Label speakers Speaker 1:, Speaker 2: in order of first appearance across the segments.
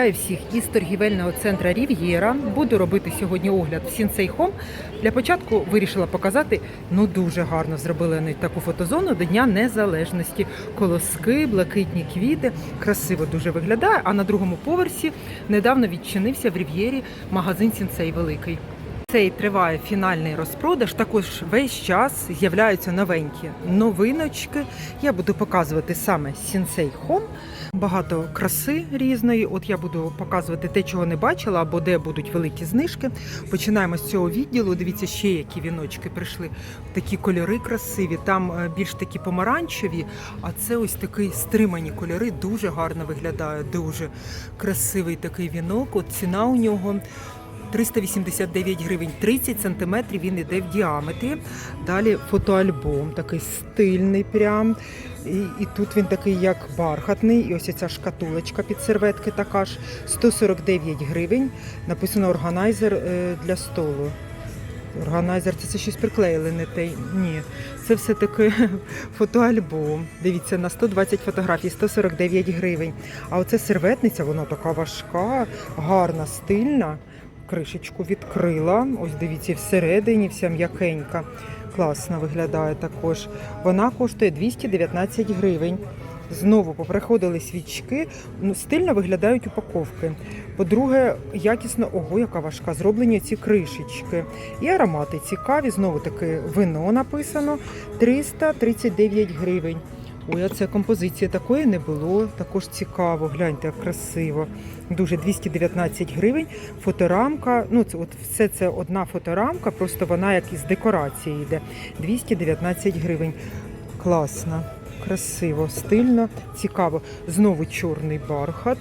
Speaker 1: Вітаю всіх із торгівельного центру Рів'єра. Буду робити сьогодні огляд в Сінсей Хом. Для початку вирішила показати, ну дуже гарно зробили вони таку фотозону до Дня Незалежності. Колоски, блакитні квіти, красиво дуже виглядає. А на другому поверсі недавно відчинився в Рів'єрі магазин Сінсей Великий. Цей триває фінальний розпродаж. Також весь час з'являються новенькі новиночки. Я буду показувати саме Сінсей Хом. Багато краси різної. От я буду показувати те, чого не бачила, або де будуть великі знижки. Починаємо з цього відділу. Дивіться, ще які віночки прийшли. Такі кольори красиві. Там е, більш такі помаранчеві, а це ось такі стримані кольори. Дуже гарно виглядає. Дуже красивий такий вінок. От ціна у нього. 389 гривень, 30 сантиметрів він іде в діаметрі. Далі фотоальбом, такий стильний прям. І, і тут він такий як бархатний. І ось ця шкатулочка під серветки така ж. 149 гривень. Написано органайзер е, для столу. Органайзер це, це щось приклеїли, не те. Ні. Це все таки фотоальбом. Дивіться, на 120 фотографій, 149 гривень. А оце серветниця, вона така важка, гарна, стильна. Кришечку відкрила. Ось дивіться, всередині вся м'якенька. Класно виглядає також. Вона коштує 219 гривень. Знову поприходили свічки, ну, стильно виглядають упаковки. По-друге, якісно, ого, яка важка, зроблені ці кришечки. І аромати цікаві, знову таки вино написано 339 гривень. Ой, а це композиції такої не було. Також цікаво. Гляньте, як красиво. Дуже 219 гривень. Фоторамка. Ну, це от все це одна фоторамка, просто вона як із декорації йде. 219 гривень. Класно, красиво, стильно, цікаво. Знову чорний бархат.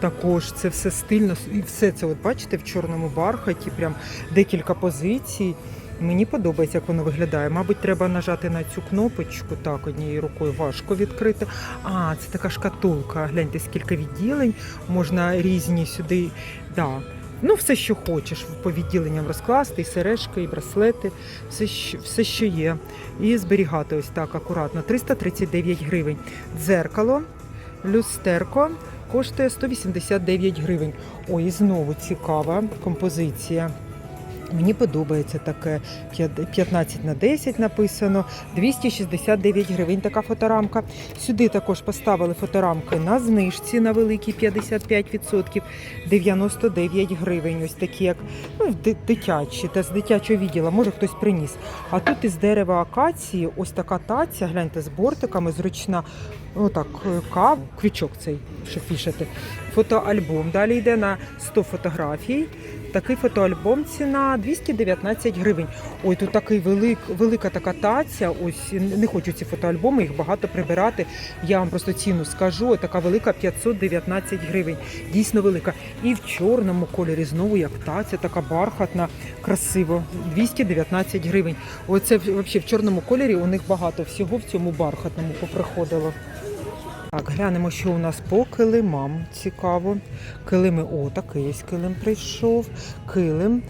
Speaker 1: Також це все стильно. І все це, от бачите, в чорному бархаті, прям декілька позицій. Мені подобається, як воно виглядає. Мабуть, треба нажати на цю кнопочку. Так, однією рукою важко відкрити. А, це така шкатулка. Гляньте, скільки відділень. Можна різні сюди. Да. Ну, все, що хочеш, по відділенням розкласти, і сережки, і браслети, все, що, все, що є. І зберігати ось так акуратно. 339 гривень. Дзеркало, люстерко коштує 189 гривень. Ой, і знову цікава композиція. Мені подобається таке 15 на 10 написано, 269 гривень така фоторамка. Сюди також поставили фоторамки на знижці на великій 55%, 99 гривень. Ось такі, як ну, дитячі, та з дитячого відділу, може хтось приніс. А тут із дерева акації ось така таця, гляньте, з бортиками, зручна, отак, кав, квічок цей, щоб вішати. Фотоальбом. Далі йде на 100 фотографій. Такий фотоальбом ціна 219 гривень. Ой, тут такий велик, велика така таця. Ось не хочу ці фотоальбоми, їх багато прибирати. Я вам просто ціну скажу. Така велика 519 гривень. Дійсно велика. І в чорному кольорі знову як таця, така бархатна, красиво. 219 гривень. Оце взагалі в чорному кольорі у них багато всього в цьому бархатному поприходило. Так, глянемо, що у нас по килимам. Цікаво. Килими, о, такий килим прийшов. Килим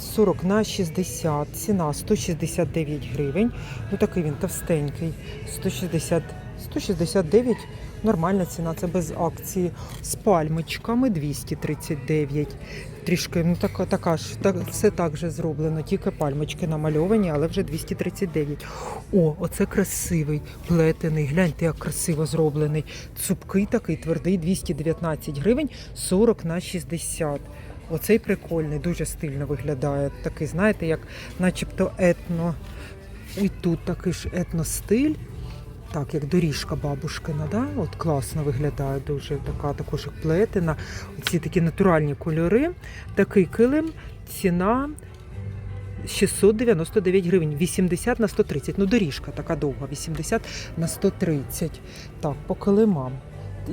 Speaker 1: 40 на 60, ціна 169 гривень. Ну такий він товстенький. 160, 169, нормальна ціна, це без акції. З пальмочками 239. Трішки, ну така, така ж, так, все так же зроблено, тільки пальмочки намальовані, але вже 239. О, оце красивий, плетений. Гляньте, як красиво зроблений. Цупкий такий, твердий, 219 гривень, 40 на 60. Оцей прикольний, дуже стильно виглядає. Такий, знаєте, як начебто етно. І тут такий ж етностиль. Так, як доріжка бабушкина, да? От класно виглядає дуже така, також як плетена. Оці такі натуральні кольори. Такий килим, ціна 699 гривень, 80 на 130. Ну, доріжка така довга, 80 на 130. Так, по килимам.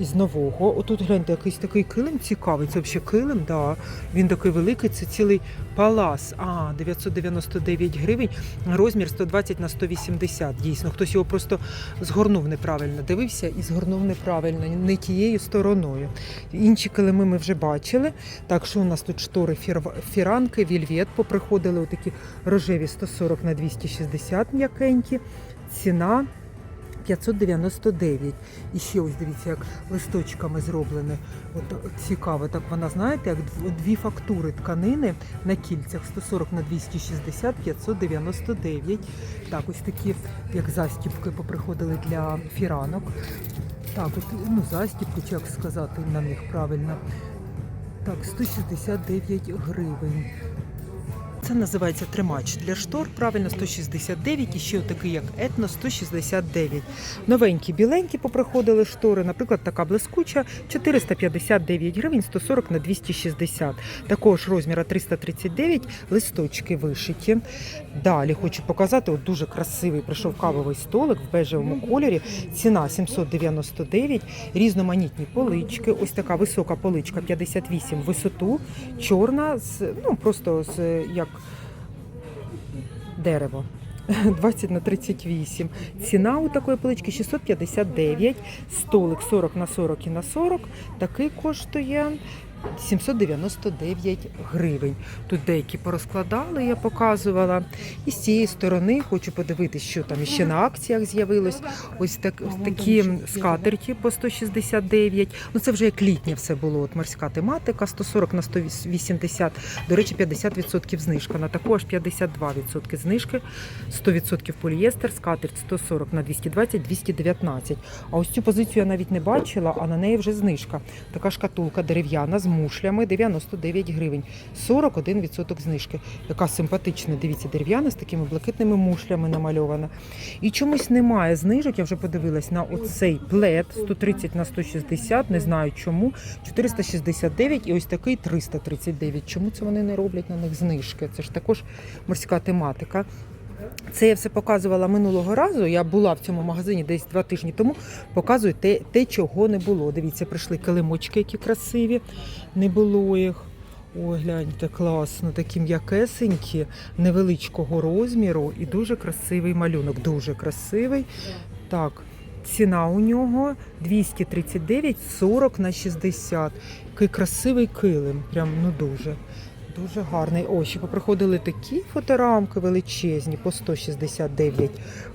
Speaker 1: Із нового. Отут гляньте, якийсь такий килим цікавий. Це взагалі килим, да. Він такий великий, це цілий палас. А, 999 гривень, розмір 120 на 180. Дійсно, хтось його просто згорнув неправильно. Дивився і згорнув неправильно, не тією стороною. Інші килими ми вже бачили. Так що у нас тут штори фір- фіранки, вільвет поприходили, отакі рожеві 140 на 260 м'якенькі. Ціна 599. І ще ось дивіться, як листочками зроблене. От, цікаво, так вона, знаєте, як дв- дві фактури тканини на кільцях 140 на 260, 599. Так, ось такі, як застібки поприходили для фіранок. Так, от, ну, застібки, чи як сказати на них правильно. Так, 169 гривень. Це називається тримач для штор. Правильно 169 і ще отакий, як етно 169. Новенькі, біленькі поприходили штори. Наприклад, така блискуча 459 гривень 140 на 260. Такого ж розміра 339, листочки вишиті. Далі хочу показати от дуже красивий прийшов кавовий столик в бежевому кольорі. Ціна 799, різноманітні полички. Ось така висока поличка 58 висоту, чорна з ну просто з як дерево. 20 на 38. Ціна у такої полички 659, столик 40 на 40 і на 40. Такий коштує 799 гривень. Тут деякі порозкладали, я показувала. І з цієї сторони хочу подивитися, що там ще на акціях з'явилось. Ось так, ось такі скатерті по 169. Ну це вже як літнє все було. От морська тематика 140 на 180. До речі, 50% знижка. На таку аж 52% знижки. 100% полієстер, скатерть 140 на 220, 219. А ось цю позицію я навіть не бачила, а на неї вже знижка. Така шкатулка дерев'яна з мушлями 99 гривень, 41% знижки. Яка симпатична, дивіться, дерев'яна з такими блакитними мушлями намальована. І чомусь немає знижок, я вже подивилась на оцей плед 130 на 160, не знаю чому. 469 і ось такий 339. Чому це вони не роблять на них знижки? Це ж також морська тематика. Це я все показувала минулого разу. Я була в цьому магазині десь два тижні тому. Показую те, те, чого не було. Дивіться, прийшли килимочки, які красиві, не було їх. Ой, гляньте, класно, такі м'якесенькі, невеличкого розміру і дуже красивий малюнок. Дуже красивий. Так, ціна у нього 239, 40 на 60. Який красивий килим. Прям ну дуже. Дуже гарний. Ось ще поприходили такі фоторамки величезні по 169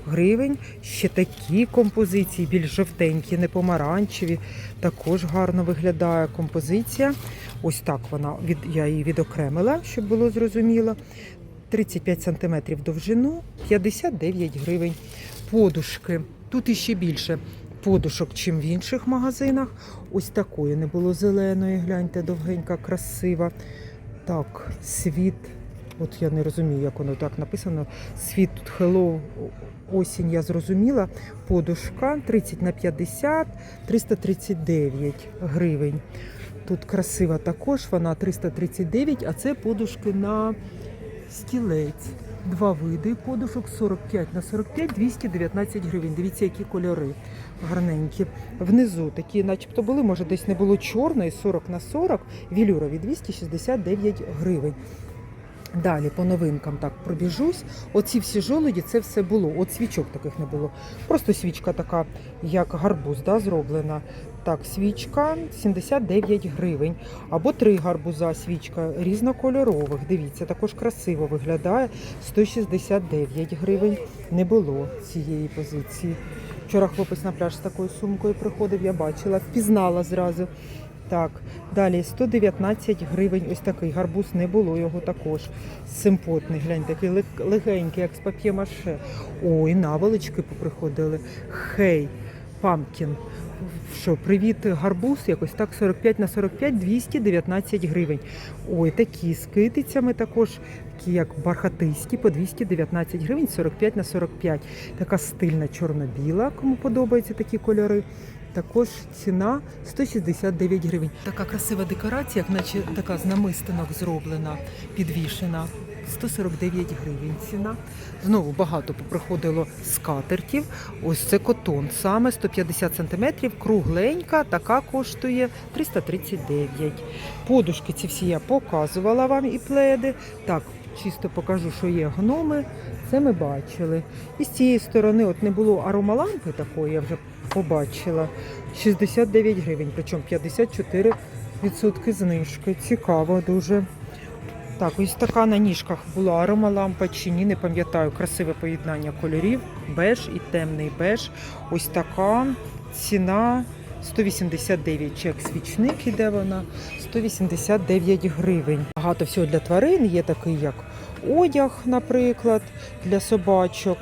Speaker 1: гривень. Ще такі композиції, більш жовтенькі, не помаранчеві. Також гарно виглядає композиція. Ось так вона від я її відокремила, щоб було зрозуміло. 35 см довжину, 59 гривень. Подушки. Тут іще більше подушок, чим в інших магазинах. Ось такої не було зеленої. Гляньте, довгенька, красива. Так, світ. От я не розумію, як воно так написано. Світ тут Hello осінь, я зрозуміла. Подушка 30 на 50, 339 гривень. Тут красива також, вона 339, а це подушки на стілець. Два види подушок 45 на 45, 219 гривень. Дивіться, які кольори гарненькі. Внизу такі, начебто були, може десь не було чорної, 40 на 40, вілюрові 269 гривень. Далі по новинкам так пробіжусь. Оці всі жолуді, це все було. От свічок таких не було. Просто свічка така, як гарбуз, да, зроблена. Так, свічка 79 гривень. Або три гарбуза свічка різнокольорових. Дивіться, також красиво виглядає. 169 гривень. Не було цієї позиції. Вчора хлопець на пляж з такою сумкою приходив, я бачила, впізнала зразу. Так, далі 119 гривень. Ось такий гарбуз не було його також. Симпотний, глянь, такий легенький, як з пап'є-маше. Ой, наволочки поприходили. Хей, памкін. Що, привіт, гарбуз, якось так 45 на 45, 219 гривень. Ой, такі з китицями також, такі як бархатисті, по 219 гривень, 45 на 45. Така стильна чорно-біла, кому подобаються такі кольори. Також ціна 169 гривень. Така красива декорація, як наче така з намистинок зроблена, підвішена. 149 гривень ціна. Знову багато поприходило скатертів. Ось це котон саме 150 сантиметрів, кругленька, така коштує 339. Подушки ці всі я показувала вам і пледи. Так, чисто покажу, що є гноми. Це ми бачили. І з цієї сторони от не було аромалампи такої, я вже побачила. 69 гривень, причому 54% знижки. Цікаво дуже. Так, ось така на ніжках була аромалампа чи ні, не пам'ятаю, красиве поєднання кольорів, беж і темний беж. Ось така ціна 189 чек свічник іде вона, 189 гривень. Багато всього для тварин, є такий як одяг, наприклад, для собачок.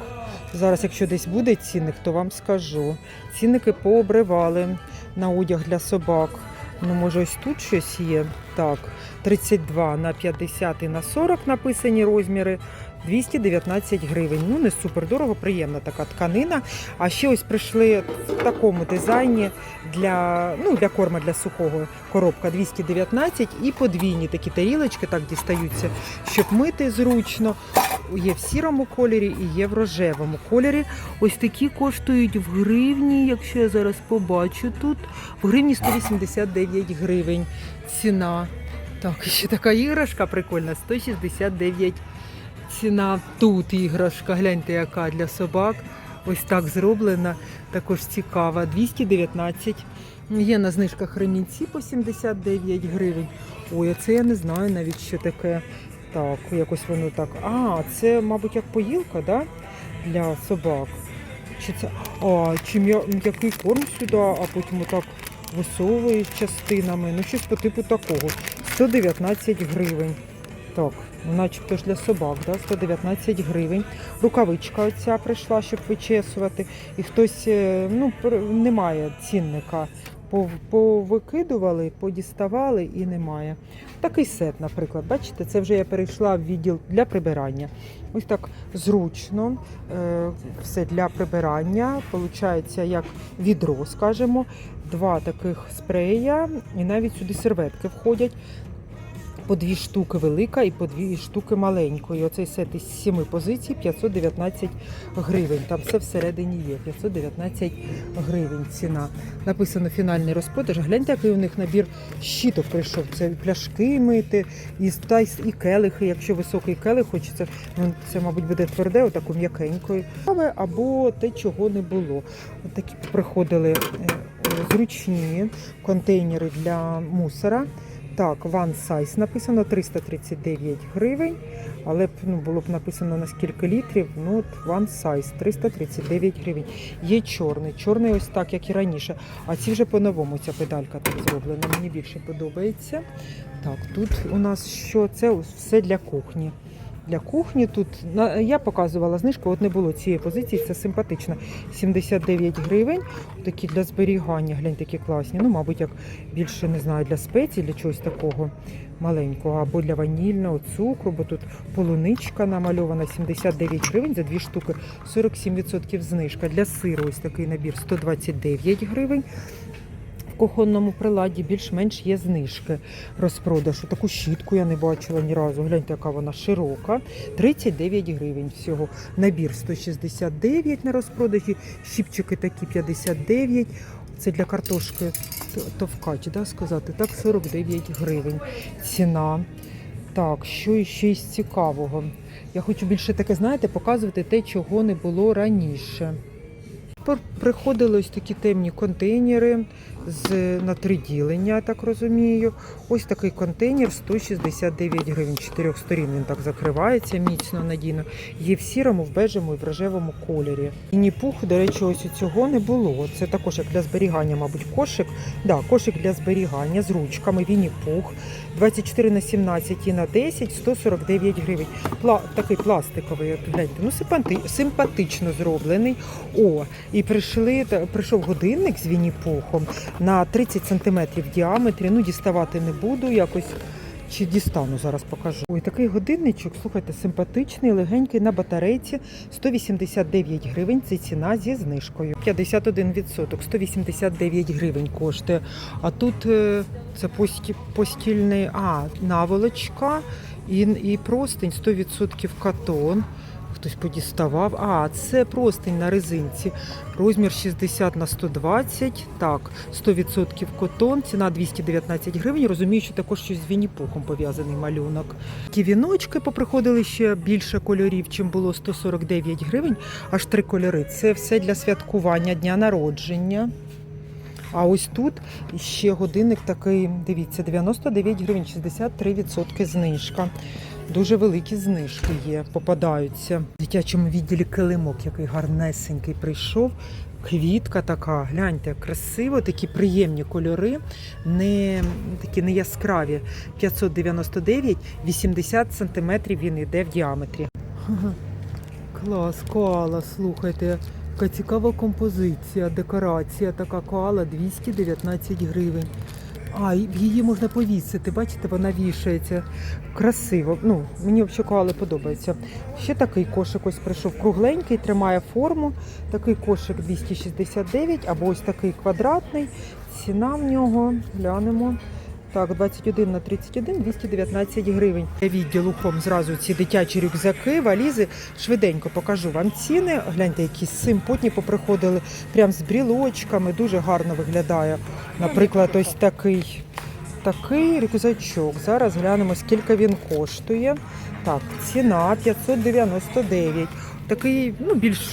Speaker 1: Зараз, якщо десь буде цінник, то вам скажу. Цінники пообривали на одяг для собак. Ну, може, ось тут щось є. Так, 32 на 50 і на 40 написані розміри. 219 гривень. Ну, не супер дорого, приємна така тканина. А ще ось прийшли в такому дизайні для, ну, для корма для сухого коробка 219 і подвійні такі тарілочки так дістаються, щоб мити зручно. Є в сірому кольорі і є в рожевому кольорі. Ось такі коштують в гривні, якщо я зараз побачу тут. В гривні 189 гривень ціна. Так, ще така іграшка прикольна, 169 ціна. Тут іграшка, гляньте, яка для собак. Ось так зроблена, також цікава. 219. Є на знижках ремінці по 79 гривень. Ой, а це я не знаю навіть, що таке. Так, якось воно так. А, це, мабуть, як поїлка, да? Для собак. Чи це. А, чи м'я- м'який корм сюди, а потім отак висовуєш частинами. Ну, щось по типу такого. 119 гривень. Так, начебто ж для собак, да? 119 гривень. Рукавичка оця прийшла, щоб вичесувати. І хтось е, ну, немає цінника. Повикидували, подіставали і немає. Такий сет, наприклад, бачите, це вже я перейшла в відділ для прибирання. Ось так зручно, е, все для прибирання. Получається, як відро, скажімо, два таких спрея, і навіть сюди серветки входять. По дві штуки велика і по дві штуки маленької. Оцей сет із сіми позицій 519 гривень. Там все всередині є. 519 гривень ціна. Написано фінальний розпродаж. Гляньте, який у них набір щіток прийшов. Це пляшки мити, і, та, і келихи. Якщо високий келих хочеться, ну, це, мабуть, буде тверде, отаку м'якенькою. Або те, чого не було. Такі приходили е, зручні контейнери для мусора. Так, one size написано 339 гривень, але б ну, було б написано на скільки літрів. Ну, от one size 339 гривень. Є чорний. Чорний ось так, як і раніше. А ці вже по-новому ця педалька так зроблена. Мені більше подобається. Так, тут у нас що? Це все для кухні. Для кухні тут я показувала знижку, от не було цієї позиції, це симпатично. 79 гривень. Такі для зберігання, глянь, такі класні. Ну, мабуть, як більше не знаю, для спецій, для чогось такого маленького, або для ванільного цукру, бо тут полуничка намальована 79 гривень за дві штуки, 47% знижка. Для сиру ось такий набір 129 гривень. Кухонному приладі більш-менш є знижки розпродажу. Таку щітку я не бачила ні разу. Гляньте, яка вона широка. 39 гривень всього. Набір 169 на розпродажі, щіпчики такі 59. Це для картошки товкач, да, сказати. Так, 49 гривень ціна. Так, що ще із цікавого? Я хочу більше таке, знаєте, показувати те, чого не було раніше. Приходили ось такі темні контейнери з на три ділення, я так розумію. Ось такий контейнер 169 гривень. з Чотирьох сторін він так закривається міцно, надійно. Є в сірому, в бежевому і в рожевому кольорі. І пух, до речі, ось цього не було. Це також як для зберігання, мабуть, кошик. Да, кошик для зберігання з ручками, вінні-пух. 24 на 17 і на 10, 149 гривень. Пла, такий пластиковий, гляньте, ну симпати, симпатично зроблений. О, і прийшли, та- прийшов годинник з вінні-пухом на 30 см в діаметрі. Ну, діставати не буду якось. Чи дістану, зараз покажу. Ой, такий годинничок, слухайте, симпатичний, легенький на батарейці. 189 гривень. Це ціна зі знижкою. 51%, 189 гривень коштує. А тут е, це пості, постільний, а, наволочка і, і простень 100% катон. Хтось подіставав. А, це простень на резинці. Розмір 60 на 120. Так, 100% котон. Ціна 219 гривень. Розумію, що також щось з вінні-пухом пов'язаний малюнок. Ті віночки поприходили ще більше кольорів, чим було 149 гривень. Аж три кольори. Це все для святкування дня народження. А ось тут ще годинник такий, дивіться, 99 гривень, 63% знижка. Дуже великі знижки є, попадаються. В дитячому відділі килимок, який гарнесенький прийшов. Квітка така, гляньте, красиво, такі приємні кольори, не такі не яскраві. 599, 80 сантиметрів він йде в діаметрі. Клас, коала, слухайте. Яка цікава композиція, декорація, така коала 219 гривень. А, її можна повісити, бачите, вона вішається. Красиво. Ну, мені коали подобається. Ще такий кошик ось прийшов кругленький, тримає форму. Такий кошик 269, або ось такий квадратний. Ціна в нього, глянемо. Так, 21 на 31, 219 гривень. Відділу хом зразу ці дитячі рюкзаки, валізи. Швиденько покажу вам ціни. Гляньте, які симпотні поприходили. Прям з брілочками. Дуже гарно виглядає. Наприклад, ось такий. Такий рюкзачок. Зараз глянемо, скільки він коштує. Так, ціна 599. Такий, ну, більш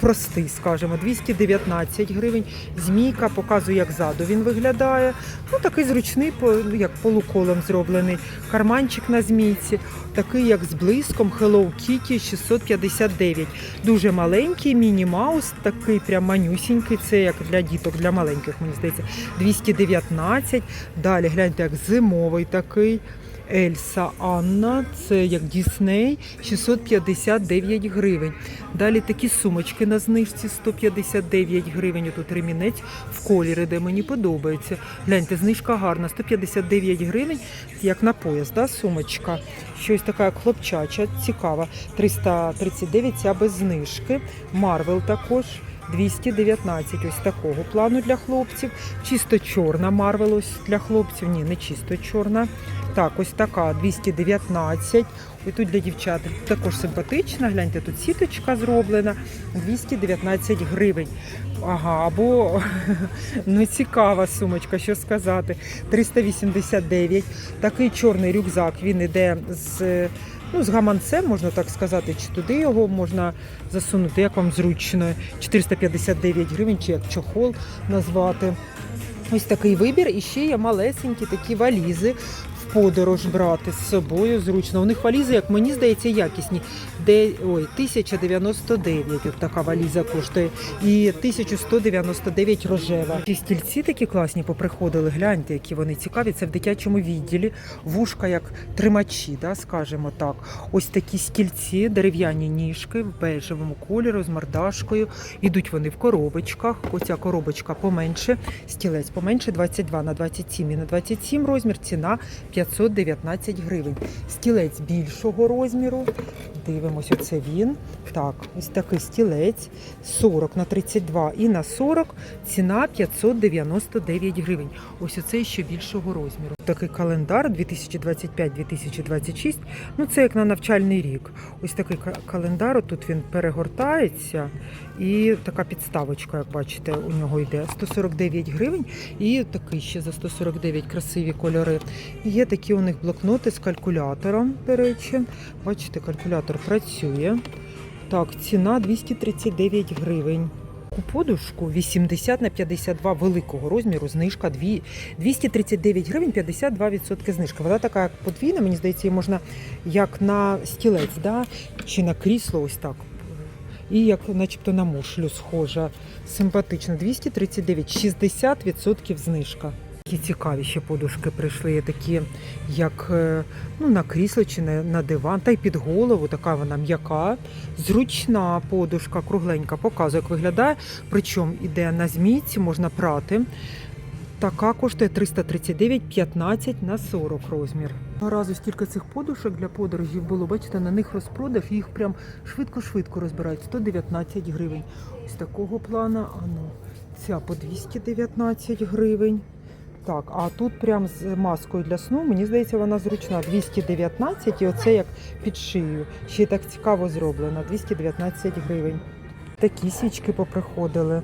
Speaker 1: простий, скажімо, 219 гривень. Змійка показує, як ззаду він виглядає. Ну, такий зручний, ну, як полуколом зроблений. Карманчик на змійці, такий, як з блиском Hello Kitty 659. Дуже маленький, міні-маус, такий прям манюсінький. Це як для діток, для маленьких, мені здається. 219. Далі гляньте, як зимовий такий. Ельса Анна, це як Дісней, 659 гривень. Далі такі сумочки на знижці 159 гривень. Тут ремінець в кольорі, де мені подобається. Гляньте, знижка гарна, 159 гривень, як на пояс, да, сумочка. Щось така хлопчача, цікава. 339 ця без знижки. Марвел також. 219 ось такого плану для хлопців. Чисто чорна Марвел ось для хлопців. Ні, не чисто чорна. Так, ось така 219. Ось тут для дівчат також симпатична. Гляньте, тут сіточка зроблена. 219 гривень. Ага, або ну цікава сумочка, що сказати. 389. Такий чорний рюкзак. Він іде з. Ну, з гаманцем, можна так сказати, чи туди його можна засунути, як вам зручно. 459 гривень, чи як чохол назвати. Ось такий вибір. І ще є малесенькі такі валізи подорож брати з собою зручно. У них валізи, як мені здається, якісні. Де ой, 1099 от така валіза коштує, і 1199 рожева. Ці стільці такі класні поприходили. Гляньте, які вони цікаві. Це в дитячому відділі. Вушка як тримачі, да, скажімо так. Ось такі стільці, дерев'яні ніжки в бежевому кольору з мордашкою. Ідуть вони в коробочках. Оця коробочка поменше, стілець поменше 22 на 27 і на 27 розмір. Ціна 519 гривень. Стілець більшого розміру. Дивимось, оце він. Так, ось такий стілець 40 на 32 і на 40 ціна 599 гривень. Ось оце ще більшого розміру. Такий календар 2025-2026. Ну це як на навчальний рік. Ось такий календар. Тут він перегортається і така підставочка, як бачите, у нього йде 149 гривень. І такий ще за 149 красиві кольори. Є такі у них блокноти з калькулятором, до речі. Бачите, калькулятор працює. Так, ціна 239 гривень. Таку подушку 80 на 52 великого розміру, знижка 239 гривень, 52% знижка. Вона така як подвійна, мені здається, її можна як на стілець, да? чи на крісло, ось так. І як начебто на мушлю схожа. Симпатично. 239, 60% знижка. Які цікаві ще подушки прийшли, такі, як е, ну, на крісло чи на, на диван, та й під голову, така вона м'яка, зручна подушка, кругленька, показує, як виглядає. Причому іде на змійці, можна прати. Така коштує 339, 15 на 40 розмір. Разу стільки цих подушок для подорожів було, бачите, на них розпродаж, їх прям швидко-швидко розбирають. 119 гривень. Ось такого плана, а ну, ця по 219 гривень. Так, а тут прям з маскою для сну, мені здається, вона зручна. 219 і оце як під шию. Ще так цікаво зроблено. 219 гривень. Такі свічки поприходили.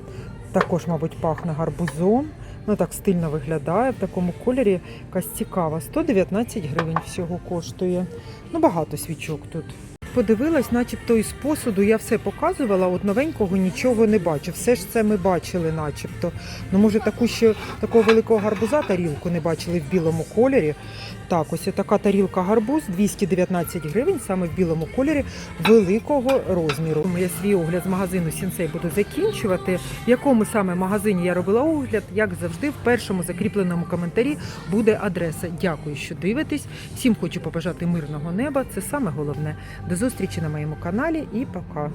Speaker 1: Також, мабуть, пахне гарбузом. Ну так стильно виглядає в такому кольорі. Якась цікава. 119 гривень всього коштує. Ну, багато свічок тут. Подивилась, начебто із посуду я все показувала, от новенького нічого не бачу. Все ж це ми бачили, начебто. Ну, може, таку ще такого великого гарбуза тарілку не бачили в білому кольорі. Так, ось така тарілка гарбуз 219 гривень, саме в білому кольорі великого розміру. Я свій огляд з магазину Сінсей буду закінчувати. В якому саме магазині я робила огляд, як завжди, в першому закріпленому коментарі буде адреса. Дякую, що дивитесь. Всім хочу побажати мирного неба. Це саме головне. До зустрічі на моєму каналі і пока.